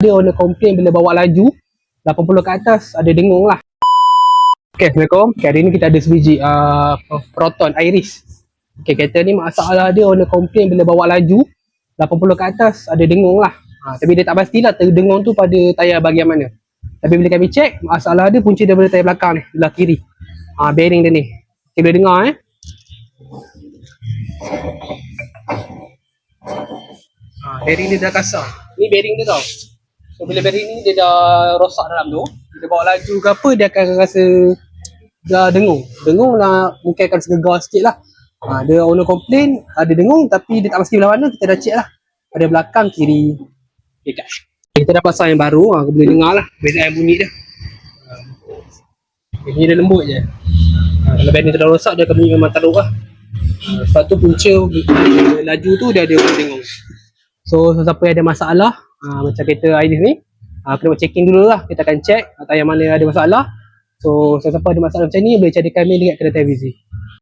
Dia owner complain bila bawa laju 80 ke atas ada dengung lah. Okay, Assalamualaikum. Okay, hari ni kita ada sebiji uh, Proton Iris. Okay, kereta ni masalah dia owner complain bila bawa laju 80 ke atas ada dengung lah. Ha, tapi dia tak pastilah terdengung tu pada tayar bahagian mana. Tapi bila kami cek, masalah dia punca daripada tayar belakang ni, belah kiri. Ha, bearing dia ni. Okay, boleh dengar eh. Ha, bearing dia dah kasar. Ni bearing dia tau. So bila bearing ni dia dah rosak dalam tu, bila bawa laju ke apa dia akan rasa dah dengung. Dengung lah mungkin akan segegar sikit lah. Ha, dia owner complain ada dengung tapi dia tak pasti belah mana kita dah check lah. Pada belakang kiri dekat. Kita dah pasang yang baru, ha, aku boleh dengar lah bedaan bunyi dia. Ha. Bunyi dia lembut je. Ha, kalau bearing dah rosak dia akan bunyi memang teruk lah. Ha, sebab tu punca laju tu dia ada bunyi dengung. So siapa yang ada masalah uh, macam kereta Iris ni uh, kena buat checking dulu lah. Kita akan check atau mana ada masalah. So siapa-siapa ada masalah macam ni boleh cari kami dekat kedai televisi